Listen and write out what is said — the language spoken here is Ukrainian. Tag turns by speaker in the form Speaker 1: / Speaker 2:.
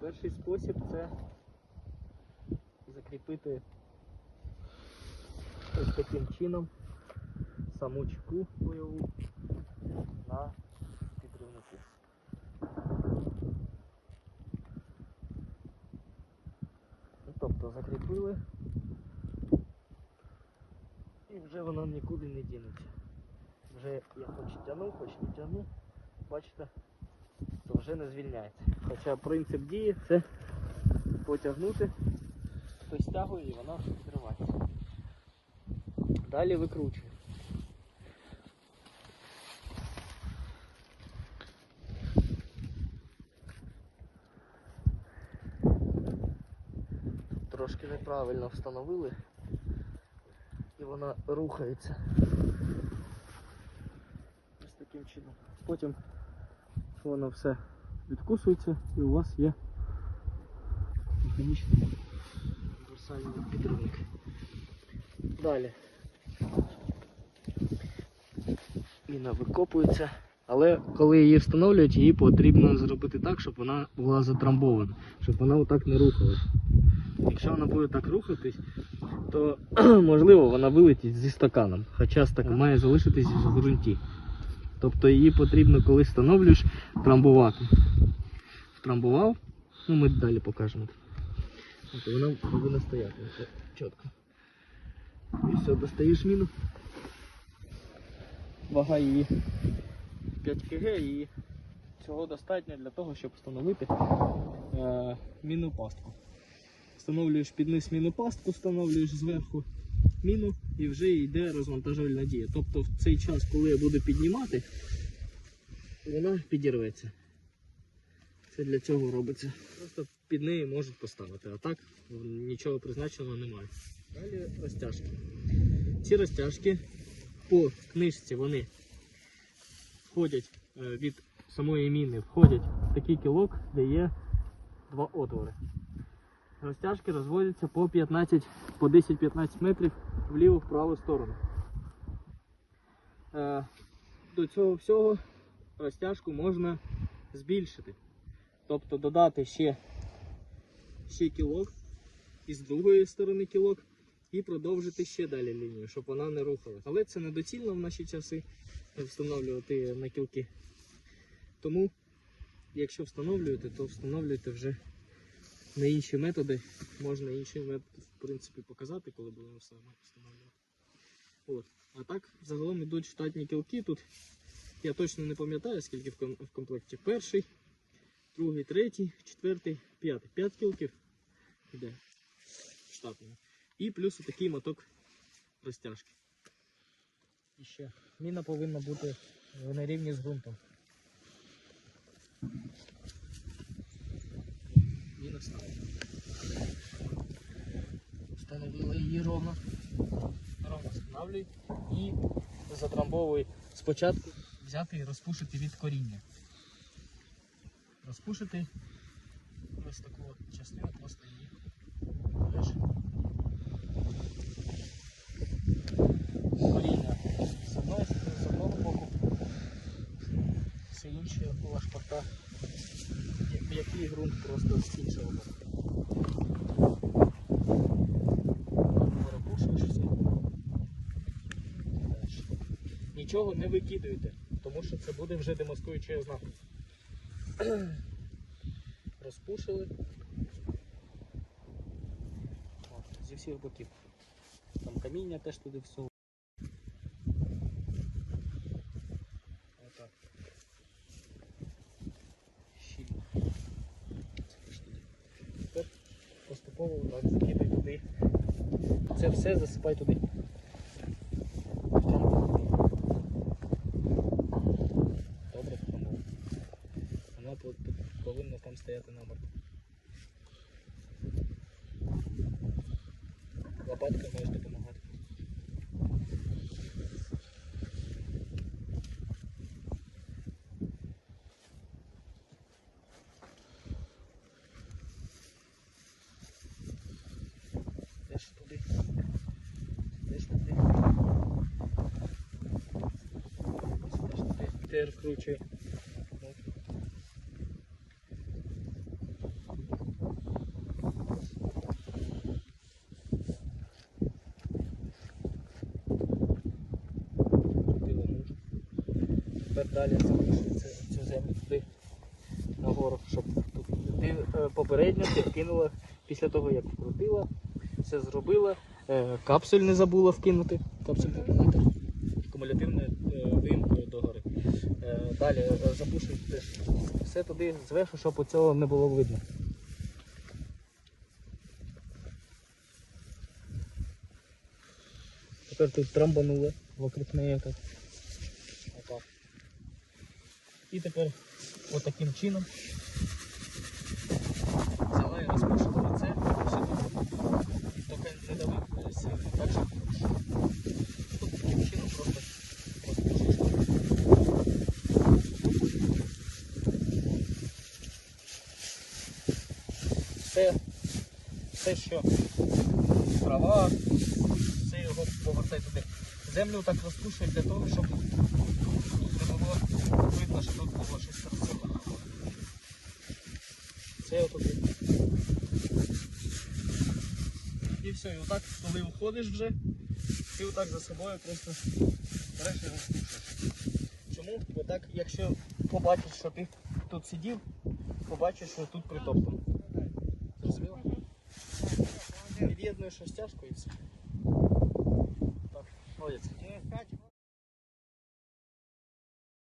Speaker 1: Перший спосіб це закріпити ось таким чином саму чеку бойову на підривнику. Ну, Тобто закріпили і вже воно нікуди не дінеться. Вже я хоч тягну, хоч не тягну, бачите, то вже не звільняється. Хоча принцип дії це потягнути, хтось стягує і вона відривається. Далі викручуємо. Трошки неправильно встановили і вона рухається. Ось таким чином. Потім воно все відкусується і у вас є механічний універсальний підривник. Далі. Міна викопується. Але коли її встановлюють, її потрібно зробити так, щоб вона була затрамбована, щоб вона отак не рухалась. Якщо вона буде так рухатись, то можливо вона вилетить зі стаканом, хоча стакан має залишитись в ґрунті. Тобто її потрібно, коли встановлюєш, трамбувати. Втрамбував, ну ми далі покажемо. Тобто вона повинна стояти чітко. І все, достаєш міну. Вага її 5 кг і цього достатньо для того, щоб встановити е, мінну пастку. Встановлюєш під низ мінну пастку, встановлюєш зверху міну і вже йде розвантажувальна дія. Тобто в цей час, коли я буду піднімати, вона підірветься. Це для цього робиться. Просто під неї можуть поставити, а так нічого призначеного немає. Далі розтяжки. Ці розтяжки по книжці вони входять е, від самої міни, входять в такий кілок, де є два отвори. Розтяжки розводяться по 15, по 10-15 метрів вліво-вправу сторону. Е, До цього всього розтяжку можна збільшити. Тобто додати ще, ще кілок і з другої сторони кілок і продовжити ще далі лінію, щоб вона не рухалась. Але це недоцільно в наші часи встановлювати на кілки. Тому, якщо встановлюєте, то встановлюйте вже на інші методи. Можна інший метод в принципі показати, коли будемо все встановлювати. От. А так, загалом йдуть штатні кілки. Тут я точно не пам'ятаю, скільки в комплекті. Перший, другий, третій, четвертий, п'ятий. П'ять кілків йде штатного. І плюс такий моток розтяжки. І ще міна повинна бути на рівні з ґрунтом. Міна вставлена. Встановили її ровно. Ровно встановлюй і затрамбовуй. Спочатку взяти і розпушити від коріння. Розпушити ось таку от частину просто її. береш. коріння з одного боку, все інше була шпарта, як- який ґрунт просто. Дальше. Нічого не викидуйте, тому що це буде вже демаскуючий ознак. Розпушили. От, зі всіх боків. Там каміння теж туди всього. Отак. Щільно. Це теж туди. Тепер поступово так закидай туди. Це все засипай туди. Добре, тому. Воно по- по- повинно там стояти борт. Лопатка може допомагати. ТР круче. Тепер далі залишиться цю землю туди нагору, щоб тут е, попередньо ти вкинула після того, як вкрутила, все зробила, е, капсуль не забула вкинути, капсуль такий акумулятивний е, вим Далі е, запушуй теж все туди зверху, щоб у цього не було видно. Тепер тут трамбануло вокруг неї так. І тепер отаким чином взяла і розпушила це. Тільки не дави е, сильно, так що тут таким чином просто розпушиш. Все, все, що трава, все його повертай туди. Землю так розпушують для того, щоб не було видно, що тут було щось розсипано. Це отуди. І все, і отак, коли уходиш вже, ти отак за собою просто береш і розпушуєш. Чому? Бо так, якщо побачиш, що ти тут сидів, побачиш, що тут притоптано. Зрозуміло? Під'єднуєш розтяжку і все. Так, молодець.
Speaker 2: П'ять